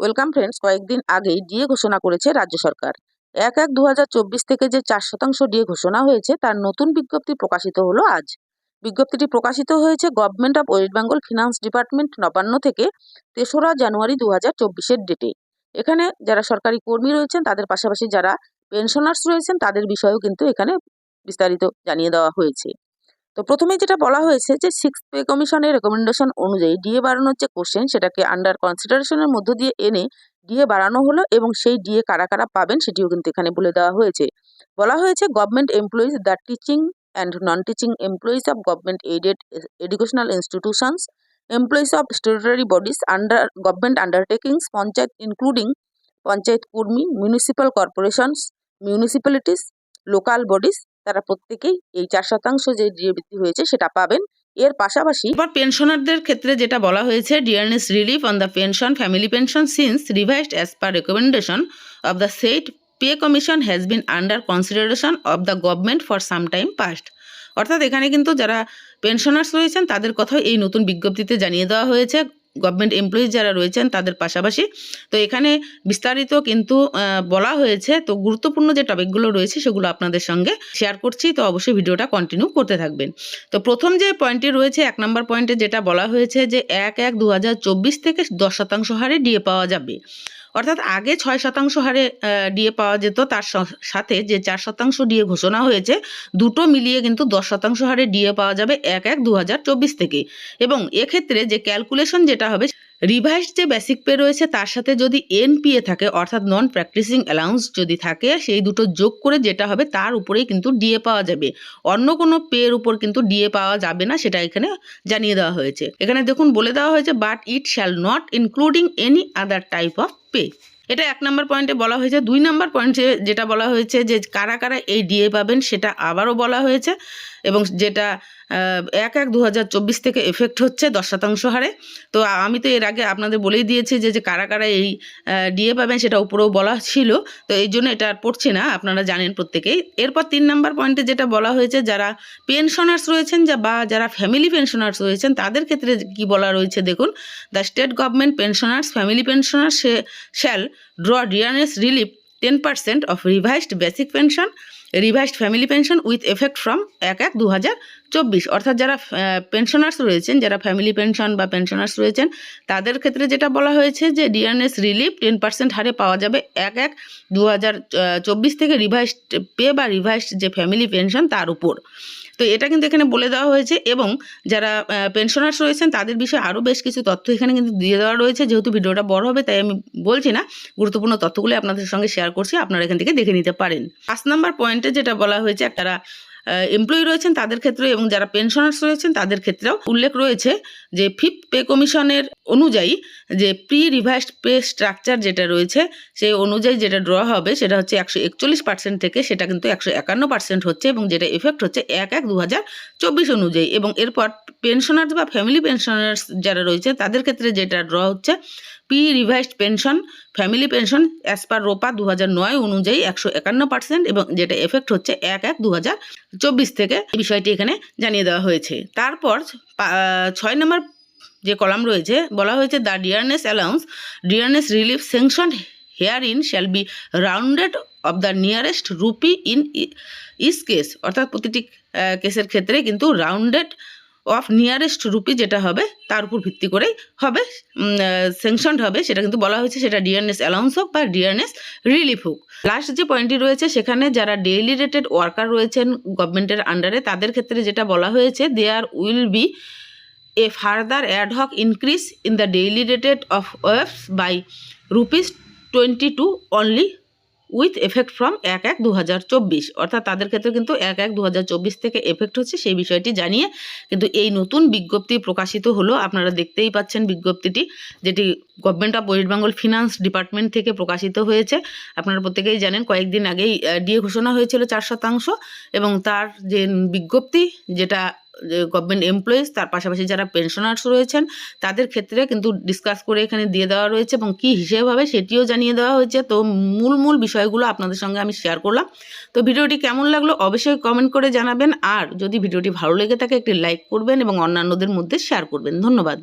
Welcome friends, কয়েকদিন আগেই DA ঘোষণা করেছে রাজ্য সরকার। এক এক দু থেকে যে চার শতাংশ ডিএ ঘোষণা হয়েছে, তার নতুন বিজ্ঞপ্তি প্রকাশিত হলো আজ। বিজ্ঞপ্তিটি প্রকাশিত হয়েছে government of West Bengal finance department Nabanna থেকে তেসরা জানুয়ারি দু হাজার ডেটে এখানে যারা সরকারি কর্মী রয়েছেন, তাদের পাশাপাশি যারা পেনশনার্স রয়েছেন, তাদের বিষয়েও কিন্তু এখানে বিস্তারিত জানিয়ে দেওয়া হয়েছে। তো প্রথমে যেটা বলা হয়েছে যে সিক্স পে কমিশনের রেকমেন্ডেশন অনুযায়ী ডিএ বাড়ানোর যে কোশ্চেন সেটাকে আন্ডার কনসিডারেশনের মধ্য দিয়ে এনে ডিএ বাড়ানো হলো এবং সেই ডিএ কারা কারা পাবেন সেটিও কিন্তু এখানে বলে দেওয়া হয়েছে। বলা হয়েছে government employees the teaching and non teaching employees of government aided educational institutions employees of statutory bodies under government undertakings panchayat including panchayat কর্মী municipal corporations municipalities local bodies তারা প্রত্যেকেই এই চার শতাংশ যে ডিএ বৃদ্ধি হয়েছে সেটা পাবেন। এর পাশাপাশি এবার পেনশনারদের ক্ষেত্রে যেটা বলা হয়েছে dearness relief on the pension family pension since revised as per recommendation of the sixth pay commission has been under consideration of the government for some time past অর্থাৎ এখানে কিন্তু যারা পেনশনার্স রয়েছেন, তাদের কথাও এই নতুন বিজ্ঞপ্তিতে জানিয়ে দেওয়া হয়েছে। গভর্নমেন্ট এমপ্লয়িজ যারা রয়েছেন তাদের পাশাপাশি। তো এখানে বিস্তারিত কিন্তু বলা হয়েছে। তো গুরুত্বপূর্ণ যে টপিকগুলো রয়েছে সেগুলো আপনাদের সঙ্গে শেয়ার করছি। তো অবশ্যই ভিডিওটা কন্টিনিউ করতে থাকবেন। তো প্রথম যে পয়েন্টটি রয়েছে, এক নম্বর পয়েন্টে যেটা বলা হয়েছে যে এক এক দু থেকে দশ শতাংশ হারে ডিএ পাওয়া যাবে। অর্থাৎ আগে ছয় শতাংশ হারে ডিএ পাওয়া যেত, তার সাথে যে চার শতাংশ ডিএ ঘোষণা হয়েছে, দুটো মিলিয়ে কিন্তু দশ শতাংশ হারে ডিএ পাওয়া যাবে এক এক দু থেকে। এবং এক্ষেত্রে যে ক্যালকুলেশন যেটা হবে রিভাইসড যে বেসিক পে রয়েছে, তার সাথে যদি এনপিএ থাকে, অর্থাৎ নন প্র্যাকটিসিং অ্যালাউন্স যদি থাকে, সেই দুটো যোগ করে যেটা হবে, তার উপরেই কিন্তু ডিএ পাওয়া যাবে। অন্য কোনো পের উপর কিন্তু ডিএ পাওয়া যাবে না, সেটা এখানে জানিয়ে দেওয়া হয়েছে। এখানে দেখুন, বলে দেওয়া হয়েছে but it shall not including any other type of pay এটা এক নম্বর পয়েন্টে বলা হয়েছে। দুই নম্বর পয়েন্টে যেটা বলা হয়েছে যে, কারা কারা এই ডিএ পাবেন, সেটা আবারও বলা হয়েছে এবং যেটা এক এক দু থেকে এফেক্ট হচ্ছে দশ শতাংশ হারে। তো আমি তো এর আগে আপনাদের বলেই দিয়েছি যে যে কারা কারা এই ডিএ পাবেন সেটা উপরেও বলা ছিল। তো এই জন্য এটা আর পড়ছি না, আপনারা জানেন প্রত্যেকেই। এরপর তিন নম্বর পয়েন্টে যেটা বলা হয়েছে, যারা পেনশনার্স রয়েছেন যা, বা যারা ফ্যামিলি পেনশনার্স রয়েছেন, তাদের ক্ষেত্রে কি বলা রয়েছে দেখুন the state government pensioners family pensioners say shall draw dearness relief ten percent of revised basic pension revised family pension with effect from এক এক দু অর্থাৎ যারা পেনশনার্স রয়েছেন, যারা ফ্যামিলি পেনশন বা পেনশনার্স রয়েছেন, তাদের ক্ষেত্রে যেটা বলা হয়েছে যে ডিএনএস রিলিফ টেন পার্সেন্ট হারে পাওয়া যাবে এক এক দু থেকে রিভাইসড পে বা রিভাইসড যে ফ্যামিলি পেনশন তার উপর। তো এটা কিন্তু এখানে বলে দেওয়া হয়েছে এবং যারা পেনশনার্স রয়েছেন তাদের বিষয়ে আরও বেশ কিছু তথ্য এখানে কিন্তু দিয়ে দেওয়া রয়েছে। যেহেতু ভিডিওটা বড় হবে তাই আমি বলছি না, গুরুত্বপূর্ণ তথ্যগুলো আপনাদের সঙ্গে শেয়ার করছি, আপনারা এখান থেকে দেখে নিতে পারেন। পাঁচ নাম্বার পয়েন্টে যেটা বলা হয়েছে যারা এমপ্লয়ি রয়েছেন তাদের ক্ষেত্রে এবং যারা পেনশনার্স রয়েছেন তাদের ক্ষেত্রেও উল্লেখ রয়েছে যে ফিফ পে কমিশনের অনুযায়ী যে প্রি রিভাইসড পে স্ট্রাকচার যেটা রয়েছে, সেই অনুযায়ী যেটা ড্র হবে সেটা হচ্ছে একশো একচল্লিশ পার্সেন্ট থেকে সেটা কিন্তু একশো একান্ন পার্সেন্ট হচ্ছে এবং যেটা এফেক্ট হচ্ছে এক এক দু হাজার চব্বিশ অনুযায়ী এবং এরপর পেনশনার্স বা ফ্যামিলি পেনশনার্স যারা রয়েছে, তাদের ক্ষেত্রে যেটা ড্র হচ্ছে pre revised pension family pension as per ROPA দু নয় অনুযায়ী একশো একান্ন পার্সেন্ট এবং যেটা এফেক্ট হচ্ছে এক এক দু চব্বিশ থেকে। এই বিষয়টি এখানে জানিয়ে দেওয়া হয়েছে। তারপর ছয় নম্বর যে কলাম রয়েছে, বলা হয়েছে the dearness allowance dearness relief sanction herein shall be rounded off the nearest rupee in each case অর্থাৎ প্রতিটি কেসের ক্ষেত্রে কিন্তু রাউন্ডেড অফ নিয়ারেস্ট রুপি যেটা হবে, তার উপর ভিত্তি করেই হবে স্যাংশনড হবে, সেটা কিন্তু বলা হয়েছে সেটা ডিয়ারনেস অ্যালাউন্স হোক বা ডিয়ারনেস রিলিফ হোক। লাস্ট যে পয়েন্টটি রয়েছে, সেখানে যারা ডেইলি রেটেড ওয়ার্কার রয়েছেন গভর্নমেন্টের আন্ডারে তাদের ক্ষেত্রে যেটা বলা হয়েছে there will be a further ad hoc increase in the daily rated of wages by rupees twenty two only with effect from এক এক দু অর্থাৎ তাদের ক্ষেত্রে কিন্তু এক এক দু থেকে এফেক্ট হচ্ছে সেই বিষয়টি জানিয়ে কিন্তু এই নতুন বিজ্ঞপ্তি প্রকাশিত হলো। আপনারা দেখতেই পাচ্ছেন বিজ্ঞপ্তিটি, যেটি government of West Bengal finance department থেকে প্রকাশিত হয়েছে। আপনারা প্রত্যেকেই জানেন কয়েকদিন আগেই ডিএ ঘোষণা হয়েছিল চার শতাংশ এবং তার যে বিজ্ঞপ্তি, যেটা গভর্নমেন্ট এমপ্লয়িজ তার পাশাপাশি যারা পেনশনার্স রয়েছেন, তাদের ক্ষেত্রে কিন্তু ডিসকাস করে এখানে দিয়ে দেওয়া রয়েছে এবং কী হিসেব হবে সেটিও জানিয়ে দেওয়া হয়েছে। তো মূল মূল বিষয়গুলো আপনাদের সঙ্গে আমি শেয়ার করলাম। তো ভিডিওটি কেমন লাগল অবশ্যই কমেন্ট করে জানাবেন। আর যদি ভিডিওটি ভালো লেগে থাকে, একটি লাইক করবেন এবং অন্যান্যদের মধ্যে শেয়ার করবেন। ধন্যবাদ।